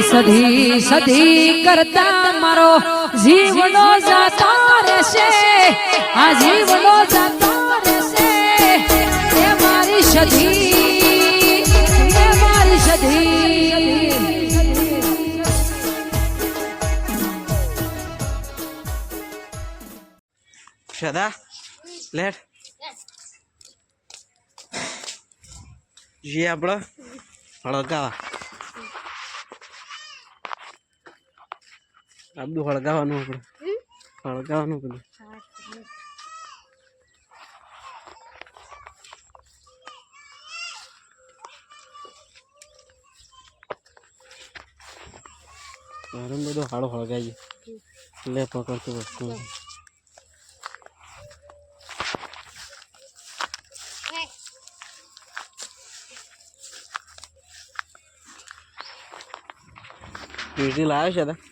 સધી સધી કરતા મારો જીવનો જાતો રહેશે. આ જીવનો જાતો રહેશે. એ મારી સધી એ મારી સધી સદા લેટ. જઈએ આપણો હળગાવા. આ બધું હળગાવાનું આપણે હળગાવાનું બધું. ગરમ બધો હાડો હળગાઈએ લે પકડતું વસ્તુ. પેટી લાવ્યો છે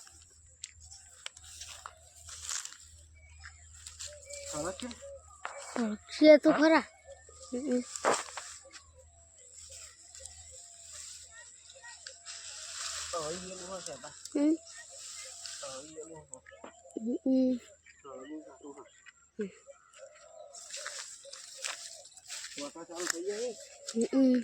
છે તો ખરા. હમ. હમ. હમ.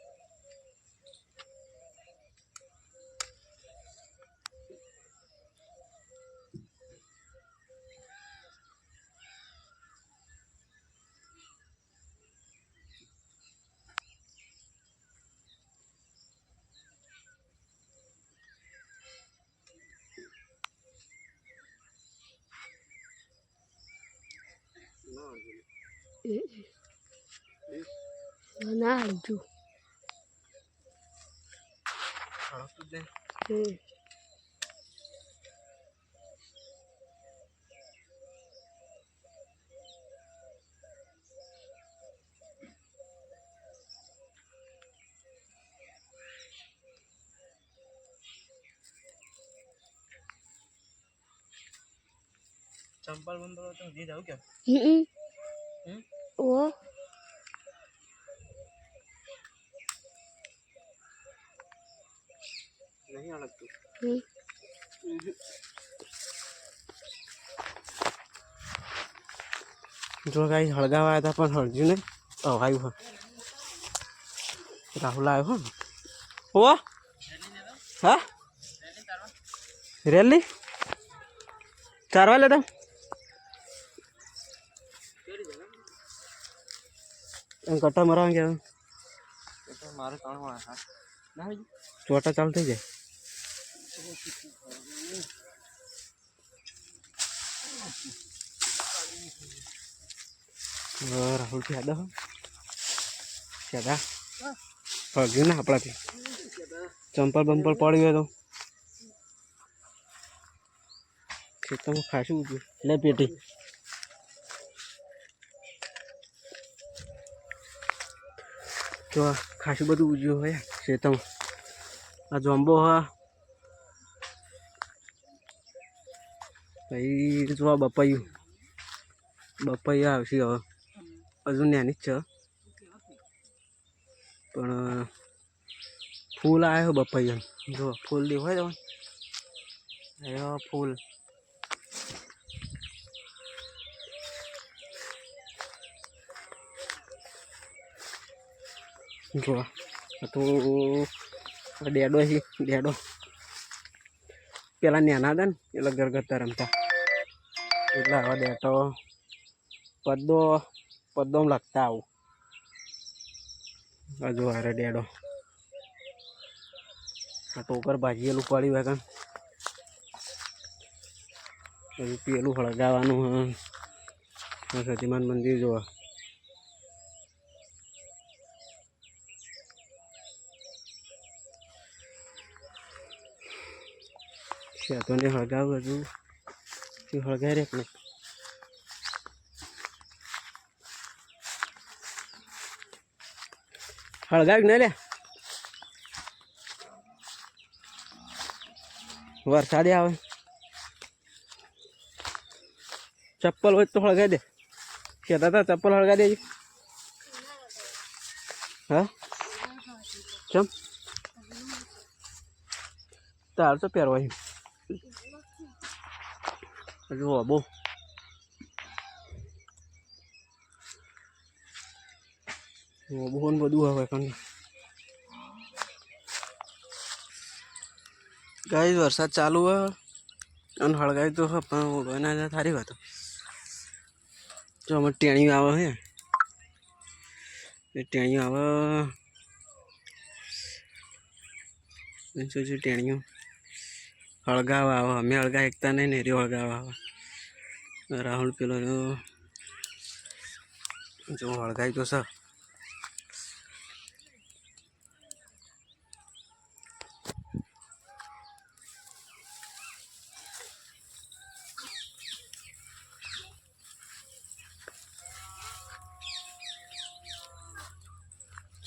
Nah itu. sampal hmm. pun perlu dia tahu kan? Mm. Hmm? Oh. नहीं अड़कती हम्म। जो गाई हड़गा आया था पर हड़जू तो ने तो भाई वो राहुल आए हो। वो हाँ? रैली चार वाले तो कट्टा मरा क्या मारे कौन हुआ है? हाँ। ना चोटा चलते जाए રાહુલ આદા સાદા પગ્યું ને આપણાથી ચંપલ બંપલ પડી ગયો તો ખેતરમાં ખાસું ઉગ્યું લે પેટી તો ખાસું બધું ઉજવ્યું હોય ખેતરમાં આ જોંબો હા પછી જો આ બપાયું. બપૈયા આવશે હવે. હજુ નાની જ છે. પણ, ફૂલ આવ્યો બપૈયા જો ફૂલ દેખાય તમે આવ્યો ફૂલ. જો તો ડેડો છે, ડેડો. પેલા નાના હતા ને એટલે ગરગત્તા રમતા એટલે હવે ડેટો પદ્દો પદ્દો લખતા આવું. હજુ હારે ડેડો. આ ટોકર ભાજીએલું પડ્યું હોય કાં હજુ પેલું હળગાવાનું સતીમાન મંદિર જોવા. શેતોને હળગાવ હજુ. શું હળગાય રે ને હળગાવ ને લે? વરસાદે આવે. ચપ્પલ હોય તો હળગાઈ દે. કહેતા હતા ચપ્પલ હળગાઈ દેજો. હા? ચમ? તાર તો પહેરવાય હજુ બહુ બહુ ને બધું હવે કંઈ ગાઈ વરસાદ ચાલુ હોય અને હળગાઈ તો પણ પણ ના સારી વાત. જો અમે ટેણી આવે હે. એ ટેણીઓ આવે. શું છે ટેણીઓ? હળગાવા આવે. અમે હળગા એકતા નહીં ને રે હળગાવા આવે. રાહુલ પેલો જો હળગાઈ તો સર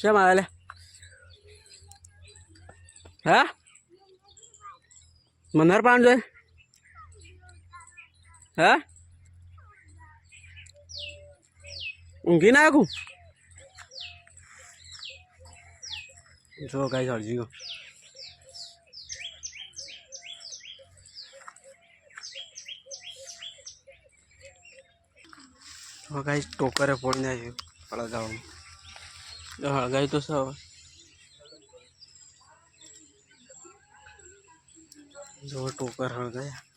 શેમ આવે मन्हार पांडे है। हाँ? उनकी ना को जो गाइस अर्जी को। हाँ गाइस टोकर है पड़ जाए पड़ा जाओ। हाँ गाइस तो सब। સર જો ટોકર હળગાયા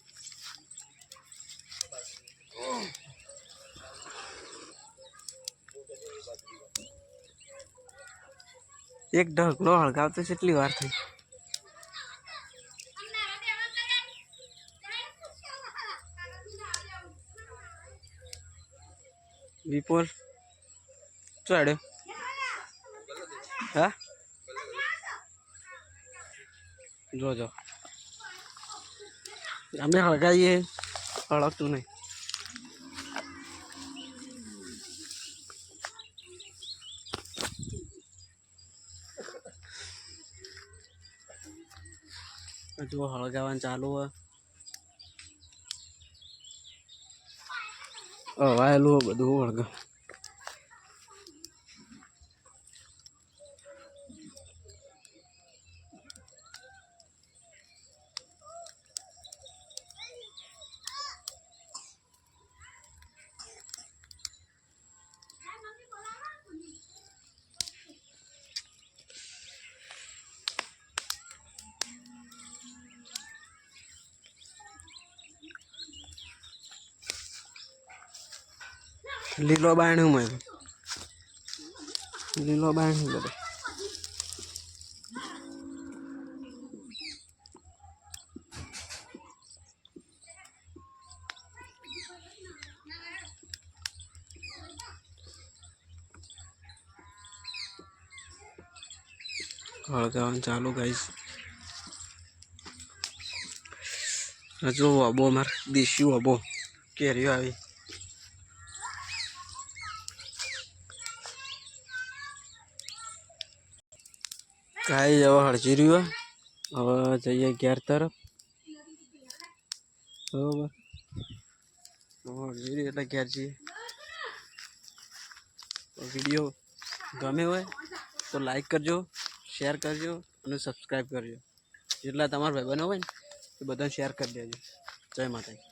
એક ઢગલો હળગાવતો કેટલી વાર થઈ વિપુલ ચાડ્યો હા જો જો અમે હળગાઈએ હળગતું નહીં હજુ હળગાવાનું ચાલુ હોય હવાયેલું હોય બધું હળગા લીલો બાણું મેં લીલો બાણું બધો હળગાવાનું ચાલુ ગાઈશ હજુ અબો મારે દેશી અબો કેરીઓ આવી. કાંઈ હવે હળજી રહ્યું હવે જઈએ ઘેર તરફ બરોબર હવે હળજી રહ્યું એટલે ઘેર જઈએ વિડીયો ગમે હોય તો લાઈક કરજો શેર કરજો અને સબસ્ક્રાઈબ કરજો જેટલા તમારા ભાઈબંધો હોય ને એ બધાને શેર કરી દેજો જય માતાજી